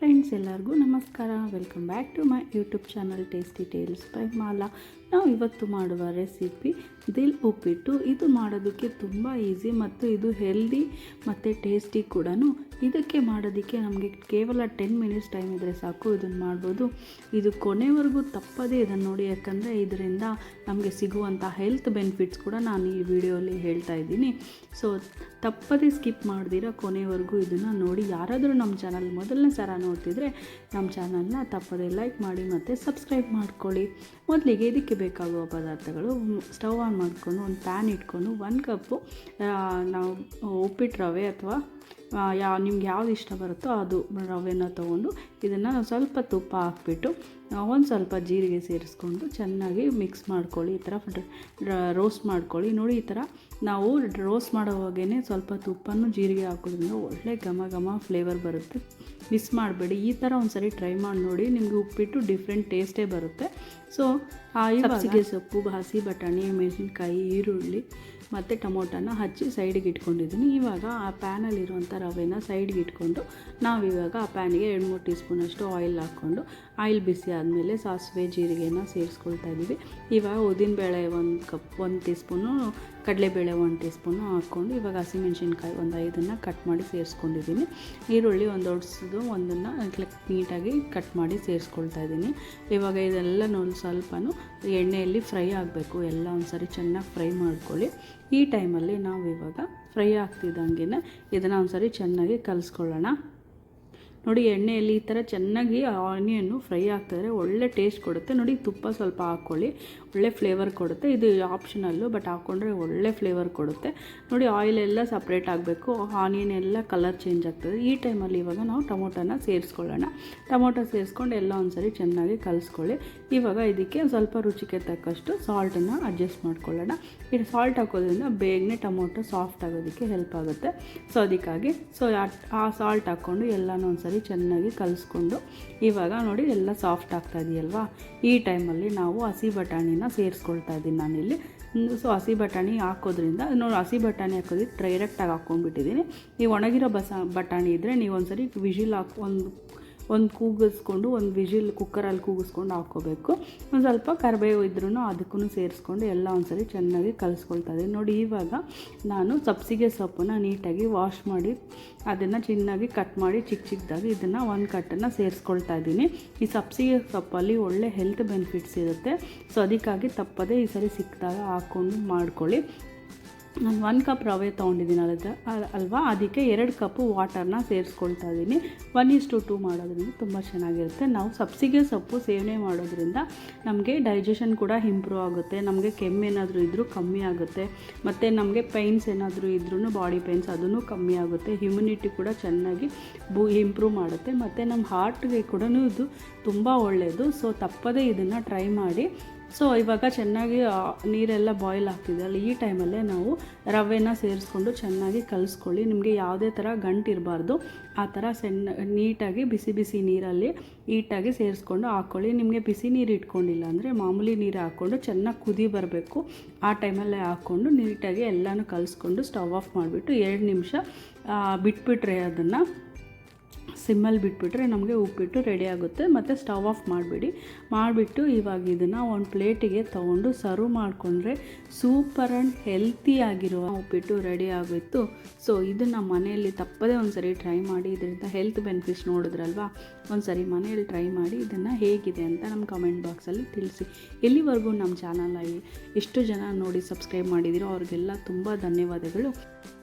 Friends ಎಲ್ಲರಿಗೂ ನಮಸ್ಕಾರ. Welcome back to my YouTube channel tasty tales by Mala ನಾವು ಇವತ್ತು ಮಾಡುವ ರೆಸಿಪಿ ದಿಲ್ ಉಪ್ಪಿಟ್ಟು. ಇದು ಮಾಡೋದಕ್ಕೆ ತುಂಬ ಈಸಿ ಮತ್ತು ಇದು ಹೆಲ್ದಿ ಮತ್ತು ಟೇಸ್ಟಿ ಕೂಡ ಇದಕ್ಕೆ ಮಾಡೋದಕ್ಕೆ ನಮಗೆ ಕೇವಲ ಟೆನ್ ಮಿನಿಟ್ಸ್ ಟೈಮ್ ಇದ್ದರೆ ಸಾಕು. ಇದನ್ನು ಮಾಡ್ಬೋದು. ಇದು ಕೊನೆವರೆಗೂ ತಪ್ಪದೇ ಇದನ್ನು ನೋಡಿ, ಯಾಕಂದರೆ ಇದರಿಂದ ನಮಗೆ ಸಿಗುವಂಥ ಹೆಲ್ತ್ ಬೆನಿಫಿಟ್ಸ್ ಕೂಡ ನಾನು ಈ ವಿಡಿಯೋಲಿ ಹೇಳ್ತಾ ಇದ್ದೀನಿ. ಸೊ ತಪ್ಪದೇ ಸ್ಕಿಪ್ ಮಾಡ್ದಿರ ಕೊನೆವರೆಗೂ ಇದನ್ನು ನೋಡಿ. ಯಾರಾದರೂ ನಮ್ಮ ಚಾನಲ್ ಮೊದಲನೇ ಸಲ ನೋಡ್ತಿದ್ರೆ ನಮ್ಮ ಚಾನಲ್ನ ತಪ್ಪದೇ ಲೈಕ್ ಮಾಡಿ ಮತ್ತು ಸಬ್ಸ್ಕ್ರೈಬ್ ಮಾಡ್ಕೊಳ್ಳಿ. ಮೊದಲಿಗೆ ಇದಕ್ಕೆ ಬೇಕಾಗುವ ಪದಾರ್ಥಗಳು ಸ್ಟವ್ ಆನ್ ಮಾಡಿಕೊಂಡು ಒಂದು ಪ್ಯಾನ್ ಇಟ್ಕೊಂಡು ಒಂದು ಕಪ್ಪು ನಾವು ಉಪ್ಪಿಟ್ಟು ರವೆ ಅಥವಾ ಯಾವ ನಿಮ್ಗೆ ಯಾವ್ದು ಇಷ್ಟ ಬರುತ್ತೋ ಅದು ರವೆನ ತೊಗೊಂಡು ಇದನ್ನು ಸ್ವಲ್ಪ ತುಪ್ಪ ಹಾಕ್ಬಿಟ್ಟು ಒಂದು ಸ್ವಲ್ಪ ಜೀರಿಗೆ ಸೇರಿಸ್ಕೊಂಡು ಚೆನ್ನಾಗಿ ಮಿಕ್ಸ್ ಮಾಡ್ಕೊಳ್ಳಿ ಈ ಥರ ರೋಸ್ಟ್ ಮಾಡ್ಕೊಳ್ಳಿ. ನೋಡಿ ಈ ಥರ ನಾವು ರೋಸ್ಟ್ ಮಾಡೋವಾಗೇ ಸ್ವಲ್ಪ ತುಪ್ಪನೂ ಜೀರಿಗೆ ಹಾಕೋದ್ರಿಂದ ಒಳ್ಳೆ ಘಮ ಘಮ ಫ್ಲೇವರ್ ಬರುತ್ತೆ. ಮಿಸ್ ಮಾಡಬೇಡಿ. ಈ ಥರ ಒಂದ್ಸರಿ ಟ್ರೈ ಮಾಡಿ ನೋಡಿ ನಿಮಗೆ ಉಪ್ಪಿಟ್ಟು ಡಿಫ್ರೆಂಟ್ ಟೇಸ್ಟೇ ಬರುತ್ತೆ. ಸೊ ಸಬ್ಸಿಗೆ ಸೊಪ್ಪು ಹಸಿ ಬಟಾಣಿ ಮೆಣಸಿನ್ಕಾಯಿ ಈರುಳ್ಳಿ ಮತ್ತು ಟೊಮೊಟೊನ ಹಚ್ಚಿ ಸೈಡಿಗೆ ಇಟ್ಕೊಂಡಿದ್ದೀನಿ. ಇವಾಗ ಆ ಪ್ಯಾನಲ್ಲಿರುವಂಥ ರವೆನ ಸೈಡ್ಗೆ ಇಟ್ಕೊಂಡು ನಾವಿವಾಗ ಆ ಪ್ಯಾನಿಗೆ ಎರಡು ಮೂರು ಟೀ ಸ್ಪೂನಷ್ಟು ಆಯಿಲ್ ಹಾಕ್ಕೊಂಡು ಆಯಿಲ್ ಬಿಸಿ ಆದಮೇಲೆ ಸಾಸಿವೆ, ಜೀರಿಗೆನ ಸೇರಿಸ್ಕೊಳ್ತಾ ಇದ್ದೀವಿ. ಇವಾಗ ಉದ್ದಿನಬೇಳೆ ಒಂದು ಕಪ್, ಒಂದು ಟೀ ಸ್ಪೂನು ಕಡಲೆಬೇಳೆ ಒಂದು ಟೀ ಸ್ಪೂನು ಹಾಕ್ಕೊಂಡು ಇವಾಗ ಹಸಿಮೆಣ್ಸಿನ್ಕಾಯಿ ಒಂದು ಐದನ್ನು ಕಟ್ ಮಾಡಿ ಸೇರಿಸ್ಕೊಂಡಿದ್ದೀನಿ. ಈರುಳ್ಳಿ ಒಂದು ದೊಡ್ಡದು ಒಂದನ್ನು ನೀಟಾಗಿ ಕಟ್ ಮಾಡಿ ಸೇರಿಸ್ಕೊಳ್ತಾ ಇದ್ದೀನಿ. ಇವಾಗ ಇದೆಲ್ಲ ಒಂದು ಸ್ವಲ್ಪನೂ ಎಣ್ಣೆಯಲ್ಲಿ ಫ್ರೈ ಆಗಬೇಕು. ಎಲ್ಲ ಒಂದು ಚೆನ್ನಾಗಿ ಫ್ರೈ ಮಾಡ್ಕೊಳ್ಳಿ. ಈ ಟೈಮಲ್ಲಿ ನಾವು ಇವಾಗ ಫ್ರೈ ಆಗ್ತಿದ್ದಂಗೆ ಇದನ್ನು ಒಂದು ಸರಿ ಚೆನ್ನಾಗಿ ಕಲಿಸ್ಕೊಳ್ಳೋಣ. ನೋಡಿ ಎಣ್ಣೆಯಲ್ಲಿ ಈ ಥರ ಚೆನ್ನಾಗಿ ಆನಿಯನ್ನು ಫ್ರೈ ಆಗ್ತಾಯಿದ್ರೆ ಒಳ್ಳೆ ಟೇಸ್ಟ್ ಕೊಡುತ್ತೆ. ನೋಡಿ ತುಪ್ಪ ಸ್ವಲ್ಪ ಹಾಕ್ಕೊಳ್ಳಿ. ಒಳ್ಳೆ ಫ್ಲೇವರ್ ಕೊಡುತ್ತೆ. ಇದು ಆಪ್ಷನಲ್ಲು, ಬಟ್ ಹಾಕ್ಕೊಂಡ್ರೆ ಒಳ್ಳೆ ಫ್ಲೇವರ್ ಕೊಡುತ್ತೆ. ನೋಡಿ ಆಯಿಲ್ ಎಲ್ಲ ಸಪ್ರೇಟ್ ಆಗಬೇಕು. ಆನಿಯನ್ ಎಲ್ಲ ಕಲರ್ ಚೇಂಜ್ ಆಗ್ತದೆ. ಈ ಟೈಮಲ್ಲಿ ಇವಾಗ ನಾವು ಟೊಮೊಟೊನ ಸೇರಿಸ್ಕೊಳ್ಳೋಣ. ಟೊಮೊಟೊ ಸೇರಿಸ್ಕೊಂಡು ಎಲ್ಲ ಒಂದ್ಸರಿ ಚೆನ್ನಾಗಿ ಕಲಿಸ್ಕೊಳ್ಳಿ. ಇವಾಗ ಇದಕ್ಕೆ ಸ್ವಲ್ಪ ರುಚಿಗೆ ತಕ್ಕಷ್ಟು ಸಾಲ್ಟನ್ನು ಅಡ್ಜಸ್ಟ್ ಮಾಡ್ಕೊಳ್ಳೋಣ. ಇದು ಸಾಲ್ಟ್ ಹಾಕೋದ್ರಿಂದ ಬೇಗನೆ ಟೊಮೊಟೊ ಸಾಫ್ಟ್ ಆಗೋದಕ್ಕೆ ಹೆಲ್ಪ್ ಆಗುತ್ತೆ. ಸೊ ಅದಕ್ಕಾಗಿ ಸೊ ಆ ಸಾಲ್ಟ್ ಹಾಕ್ಕೊಂಡು ಎಲ್ಲನೂ ಒಂದ್ಸರಿ ಚೆನ್ನಾಗಿ ಕಲಿಸ್ಕೊಂಡು ಇವಾಗ ನೋಡಿ ಎಲ್ಲ ಸಾಫ್ಟ್ ಆಗ್ತಾ ಇದೆಯಲ್ವಾ? ಈ ಟೈಮಲ್ಲಿ ನಾವು ಹಸಿ ಬಟಾಣಿನ ಸೇರಿಸ್ಕೊಳ್ತಾ ಇದ್ದೀನಿ ನಾನಿಲ್ಲಿ. ಸೊ ಹಸಿ ಬಟಾಣಿ ಹಾಕೋದ್ರಿಂದ ನೋಡಿ ಹಸಿ ಬಟಾಣಿ ಹಾಕೋದಕ್ಕೆ ಡೈರೆಕ್ಟಾಗಿ ಹಾಕ್ಕೊಂಡ್ಬಿಟ್ಟಿದ್ದೀನಿ. ಈ ಒಣಗಿರೋ ಬಸ, ಬಟಾಣಿ ಇದ್ದರೆ ನೀವು ಒಂದ್ಸರಿ ವಿಷಿಲ್ ಹಾಕಿ, ಒಂದು ಒಂದು ಕೂಗಿಸ್ಕೊಂಡು, ಒಂದು ವಿಜಿಲ್ ಕುಕ್ಕರಲ್ಲಿ ಕೂಗಿಸ್ಕೊಂಡು ಹಾಕ್ಕೋಬೇಕು. ಒಂದು ಸ್ವಲ್ಪ ಕರಿಬೇವು ಇದ್ರೂ ಅದಕ್ಕೂ ಸೇರಿಸ್ಕೊಂಡು ಎಲ್ಲ ಒಂದ್ಸರಿ ಚೆನ್ನಾಗಿ ಕಲಿಸ್ಕೊಳ್ತಾ ಇದ್ದೀನಿ. ನೋಡಿ, ಇವಾಗ ನಾನು ಸಬ್ಸಿಗೆ ಸೊಪ್ಪನ್ನು ನೀಟಾಗಿ ವಾಶ್ ಮಾಡಿ, ಅದನ್ನು ಚೆನ್ನಾಗಿ ಕಟ್ ಮಾಡಿ ಚಿಕ್ಕ ಚಿಕ್ಕದಾಗಿ ಇದನ್ನು ಒಂದು ಕಟ್ಟನ್ನು ಸೇರಿಸ್ಕೊಳ್ತಾ ಇದ್ದೀನಿ. ಈ ಸಬ್ಸಿಗೆ ಸೊಪ್ಪಲ್ಲಿ ಒಳ್ಳೆ ಹೆಲ್ತ್ ಬೆನಿಫಿಟ್ಸ್ ಇರುತ್ತೆ. ಸೊ ಅದಕ್ಕಾಗಿ ತಪ್ಪದೇ ಈ ಸರಿ ಸಿಕ್ಕಿದಾಗ ಹಾಕ್ಕೊಂಡು ಮಾಡ್ಕೊಳ್ಳಿ. ನಾನು ಒನ್ ಕಪ್ ರವೆ ತೊಗೊಂಡಿದ್ದೀನಿ ಅಲ್ಲದ ಅಲ್ವಾ? ಅದಕ್ಕೆ ಎರಡು ಕಪ್ಪು ವಾಟರ್ನ ಸೇರಿಸ್ಕೊಳ್ತಾ ಇದ್ದೀನಿ ಒನ್ ಈಸ್ ಟು ಟು ಮಾಡೋದ್ರಿಂದ ತುಂಬ ಚೆನ್ನಾಗಿರುತ್ತೆ. ನಾವು ಸಬ್ಸಿಗೆ ಸೊಪ್ಪು ಸೇವನೆ ಮಾಡೋದ್ರಿಂದ ನಮಗೆ ಡೈಜೆಷನ್ ಕೂಡ ಇಂಪ್ರೂವ್ ಆಗುತ್ತೆ. ನಮಗೆ ಕೆಮ್ಮೇನಾದರೂ ಇದ್ದರೂ ಕಮ್ಮಿ ಆಗುತ್ತೆ. ಮತ್ತು ನಮಗೆ ಪೈನ್ಸ್ ಏನಾದರೂ ಇದ್ರೂ ಬಾಡಿ ಪೈನ್ಸ್ ಅದೂ ಕಮ್ಮಿ ಆಗುತ್ತೆ. ಹ್ಯುಮಿನಿಟಿ ಕೂಡ ಚೆನ್ನಾಗಿ ಬೂ ಇಂಪ್ರೂವ್ ಮಾಡುತ್ತೆ. ಮತ್ತು ನಮ್ಮ ಹಾರ್ಟ್ಗೆ ಕೂಡ ಇದು ತುಂಬ ಒಳ್ಳೆಯದು ಸೊ ತಪ್ಪದೇ ಇದನ್ನು ಟ್ರೈ ಮಾಡಿ ಸೊ ಇವಾಗ ಚೆನ್ನಾಗಿ ನೀರೆಲ್ಲ ಬಾಯ್ಲ್ ಆಗ್ತಿದೆ. ಅಲ್ಲಿ ಈ ಟೈಮಲ್ಲೇ ನಾವು ರವೆನ ಸೇರಿಸ್ಕೊಂಡು ಚೆನ್ನಾಗಿ ಕಲಿಸ್ಕೊಳ್ಳಿ. ನಿಮಗೆ ಯಾವುದೇ ಥರ ಗಂಟಿರಬಾರ್ದು ಆ ಥರ ಸಣ್ಣ, ನೀಟಾಗಿ ಬಿಸಿ ಬಿಸಿ ನೀರಲ್ಲಿ ನೀಟಾಗಿ ಸೇರಿಸ್ಕೊಂಡು ಹಾಕ್ಕೊಳ್ಳಿ ನಿಮಗೆ ಬಿಸಿ ನೀರು ಇಟ್ಕೊಂಡಿಲ್ಲ ಅಂದರೆ ಮಾಮೂಲಿ ನೀರು ಹಾಕ್ಕೊಂಡು ಚೆನ್ನಾಗಿ ಕುದಿ ಬರಬೇಕು. ಆ ಟೈಮಲ್ಲೇ ಹಾಕ್ಕೊಂಡು ನೀಟಾಗಿ ಎಲ್ಲನೂ ಕಲಿಸ್ಕೊಂಡು ಸ್ಟವ್ ಆಫ್ ಮಾಡಿಬಿಟ್ಟು ಎರಡು ನಿಮಿಷ ಬಿಟ್ಬಿಟ್ರೆ ಅದನ್ನು ಸಿಮ್ಮಲ್ಲಿ ಬಿಟ್ಬಿಟ್ರೆ ನಮಗೆ ಉಪ್ಪಿಟ್ಟು ರೆಡಿ ಆಗುತ್ತೆ. ಮತ್ತು ಸ್ಟವ್ ಆಫ್ ಮಾಡಿಬಿಡಿ. ಮಾಡಿಬಿಟ್ಟು ಇವಾಗ ಇದನ್ನು ಒಂದು ಪ್ಲೇಟಿಗೆ ತೊಗೊಂಡು ಸರ್ವ್ ಮಾಡಿಕೊಂಡ್ರೆ ಸೂಪರ್ ಆ್ಯಂಡ್ ಹೆಲ್ತಿಯಾಗಿರುವ ಉಪ್ಪಿಟ್ಟು ರೆಡಿ ಆಗೋಯ್ತು. ಸೊ, ಇದನ್ನು ಮನೆಯಲ್ಲಿ ತಪ್ಪದೇ ಒಂದು ಸರಿ ಟ್ರೈ ಮಾಡಿ. ಇದರಿಂದ ಹೆಲ್ತ್ ಬೆನಿಫಿಟ್ಸ್ ನೋಡಿದ್ರಲ್ವಾ? ಒಂದು ಸರಿ ಮನೆಯಲ್ಲಿ ಟ್ರೈ ಮಾಡಿ. ಇದನ್ನು ಹೇಗಿದೆ ಅಂತ ನಮ್ಮ ಕಮೆಂಟ್ ಬಾಕ್ಸಲ್ಲಿ ತಿಳಿಸಿ. ಎಲ್ಲಿವರೆಗೂ ನಮ್ಮ ಚಾನಲ್ ಎಷ್ಟು ಜನ ನೋಡಿ ಸಬ್ಸ್ಕ್ರೈಬ್ ಮಾಡಿದಿರೋ ಅವ್ರಿಗೆಲ್ಲ ತುಂಬ ಧನ್ಯವಾದಗಳು.